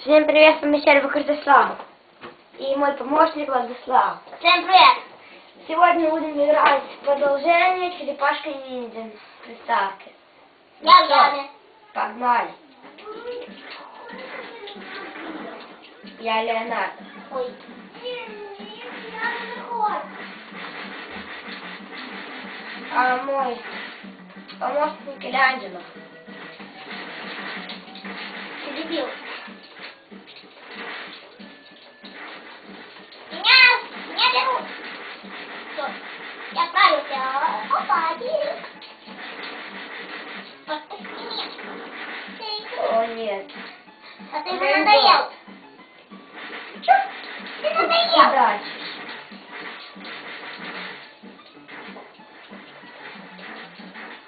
Всем привет, мы сервер Картослав. И мой помощник Владислав. Всем привет! Сегодня будем играть в продолжение Черепашка ниндзя. Ну Я что, Яна. Погнали. Я Леонард. Ой. А мой помощник Микеланджело. Ты дебил. Меня берут. Всё, я справился. Опа. Ты, О нет. а ты Я мне надоел. Чё? Ты надоел. Удачи.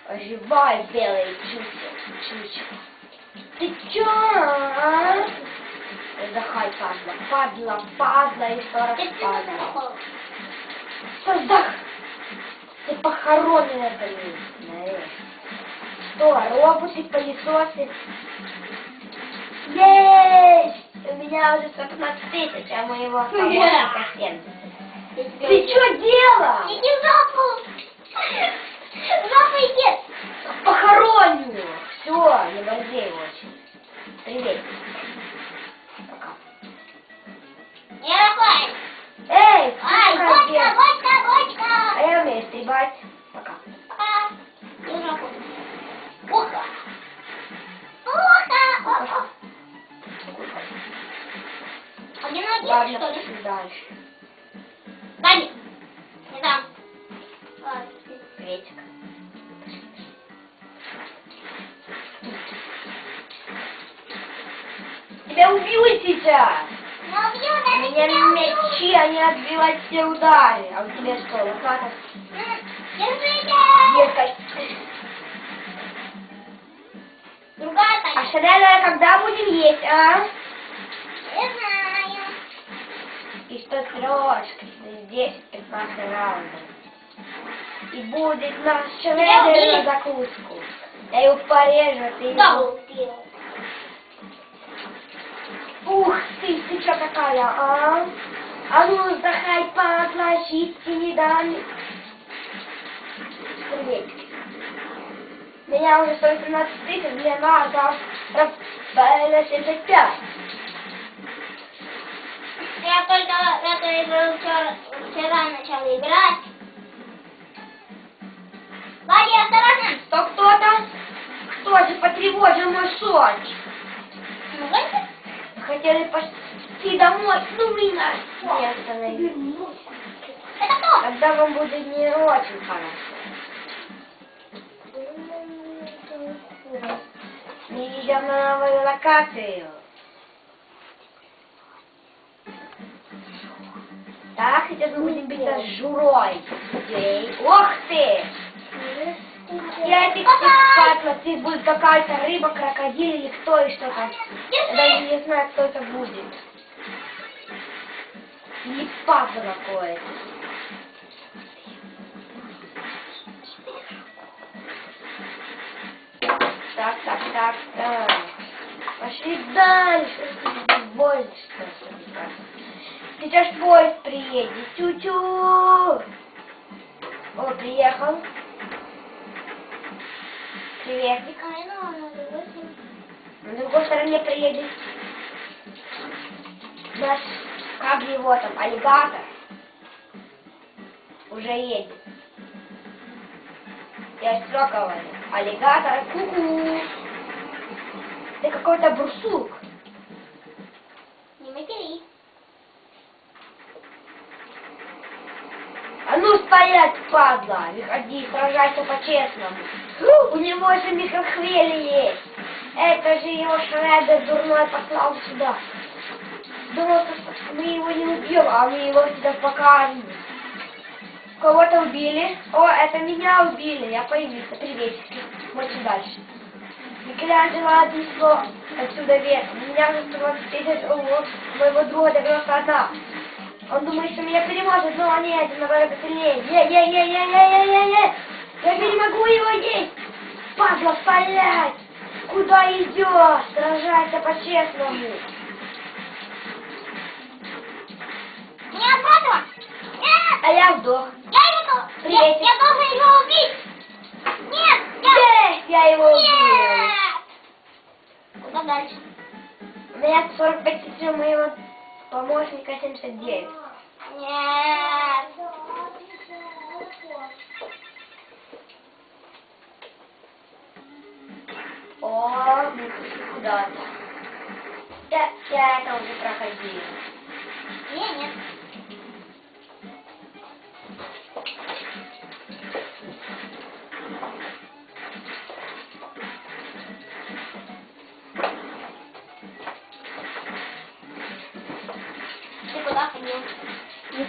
Оживай, белый чучело. Ты чё? Задохай, падла, падла, падла и сто раз падла. надоел. Создах! Ты похоронена, блин. Что, роботы, пылесосы? Есть! У меня уже 115 тысяч, а моего помощника 70. Ты что делал? Иди в жопу. В жопу иди. Похороню! Все, не борзей очень. Привет. Стрибать. Пока. Плохо. Плохо. А где ноги, что ли? дальше. Дай мне. Не дам. Ладно. Приветик. Тебя убьют сейчас! Убью, У дай меня тебя мечи, они отбивают все удары. А у тебя что, лопата? Детка. Другая А Таня. шаляля когда будем есть, а? Не знаю. И что трешка, 10-15 раундов. И будет наш убили. на закуску. Я его порежу, ты Да, его... Ух ты, ты что такая, а? А ну, захай, падла, щитки не дали. Привет. Меня уже 113 тысяч, мне надо раз, на 75. Я только в эту игру вчера, вчера начала играть. Вади, осторожно! Что кто-то? Кто же потревожил мой сон? Ну. Хотели пойти домой, ну меня не остановили. Это кто? Тогда вам будет не очень хорошо. Идем на новую локацию. Так, сейчас мы будем биться с Журой. Эй, Ох ты! Я тебе падла, ты будет какая-то рыба, крокодил или кто и что там. Я не знаю, кто это будет. Или падла какое-то. Так, так. Пошли дальше. Больше Сейчас поезд приедет. Чу-чу. О, приехал. Приветик. Ай, ну. На другой стороне приедет наш, как его там, аллигатор. Уже едет. Я говорю? Аллигатор, ку-ку. Ты какой-то бурсук. Не матери. А ну стоять, падла! Выходи, сражайся по-честному. У него же микрохвели есть. Это же его Шредер дурной послал сюда. Думал, что мы его не убьем, а мы его сюда покажем. Кого-то убили. О, это меня убили. Я появился. Приветики. Больше дальше глядя на один слон, отсюда вверх, меня уже 120 тысяч у моего друга до красота. Он думает, что меня переможет, но они один намного сильнее. Е-е-е-е-е-е-е-е! Я не могу его есть! Падла, полять! Куда идешь? Сражайся по-честному! Меня падла! А я вдох. Я, я, я должен его убить! Нет. Я... Есть, я его убил. Нет. Куда дальше? У меня 45 часов моего помощника 79. Нет. О, мы пришли куда-то. Я, я это уже проходил. Не, нет.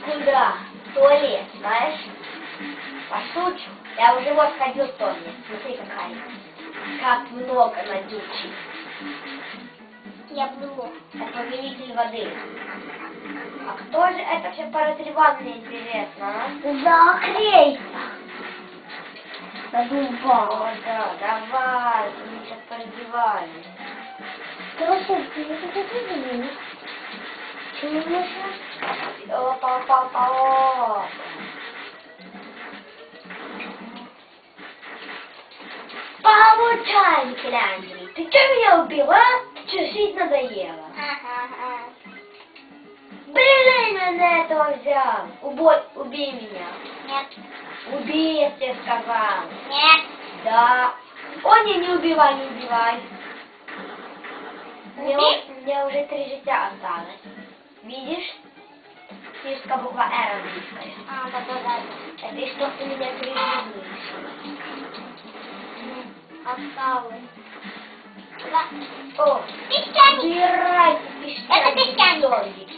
Никуда. В туалет, знаешь? Пошучу. Я уже вот ходил в туалет. Смотри, какая. Как много надючей. Я плыву. Это повелитель воды. А кто же это все поразревал, мне интересно, а? Закрейся. О, да, давай, мы сейчас поразревали. Короче, ты это видели? Чего еще? Опа, опа, опа, опа. Получай, Микеланджело. Ты что меня убил, а? Ты жить надоело? Ага, Блин, на этого взял. Убой, убей меня. Нет, Убей, я тебе сказал. нет. Да. О, не, не убивай, не убивай. Мне, Убей? у- мне уже три життя осталось. Видишь? Фишка буква Р английская. А, да. Это и что ты меня переживаешь? Осталось. О, Песчаник. убирай песчаник. Это песчаник.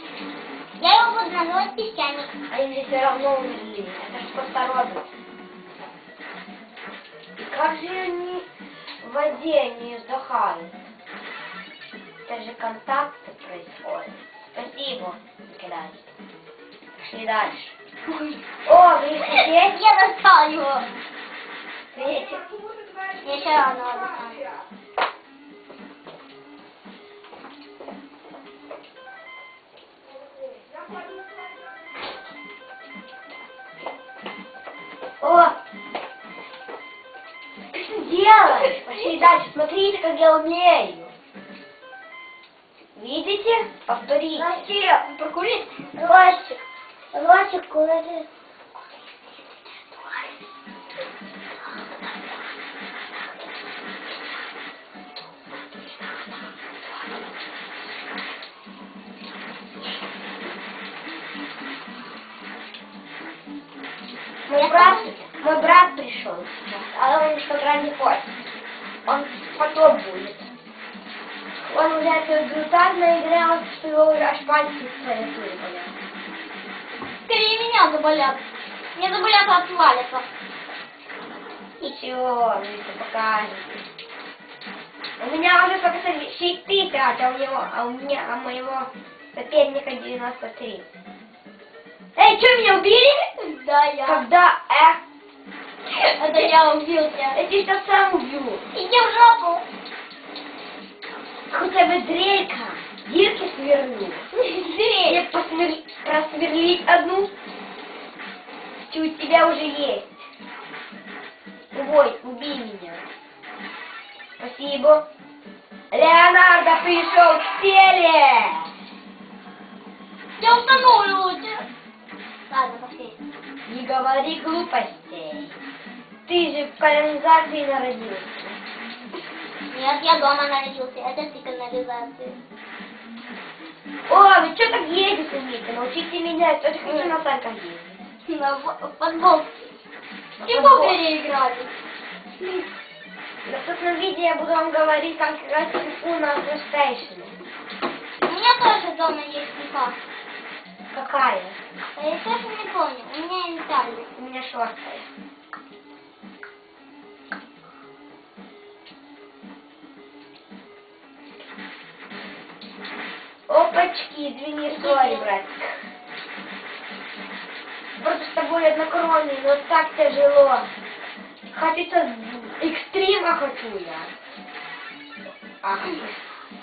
Я его буду называть песчаник. Они же все равно умерли. Это ж просто робот. И как же они в воде не вздыхают? Это же контакты происходят. Спасибо, Николай. Пошли дальше. О, вы здесь? Я достал его. Видите? Я еще равно достал. О! Ты что делаешь? Пошли дальше. Смотрите, как я умею. Видите? Повторите. Настя, прокури. Ростик. Ростик, куда ты? Мой брат, мой брат пришел а он что-то не хочет. Он потом будет. Он игру так наигрался, что его уже аж пальцы свои. Скорее меня заболят. Мне заболят от валиков. Ничего, это покажете. У меня уже только со- щиты тратят, а у него, а у меня, а моего соперника 93. Эй, что, меня убили? Да, я. Когда? Э? Это я убил тебя. Я тебя сам убью. Иди в жопу. Хотя бы дрелька. Дирки сверну. Или посвер- просверлить одну. У тебя уже есть. Ой, убей меня. Спасибо. Леонардо пришел к теле. Я установлю тебя. Ладно, пошли. Не говори глупостей. Ты же в канализации народился. Нет, я дома нарядился. Это ты канализации. О, вы что так ездить умеете? Научите меня, тоже хочу на танках ездить. На в- футболке. На Чего переиграли? В наступном видео я буду вам говорить, как играть в FIFA на PlayStation. У меня тоже дома есть FIFA. Какая? А я тоже не помню. У меня инвентарь. У меня шорстая. Опачки, извини, сори, братик. Просто с тобой однокровный, но так тяжело. Хочется экстрима хочу я. Ах,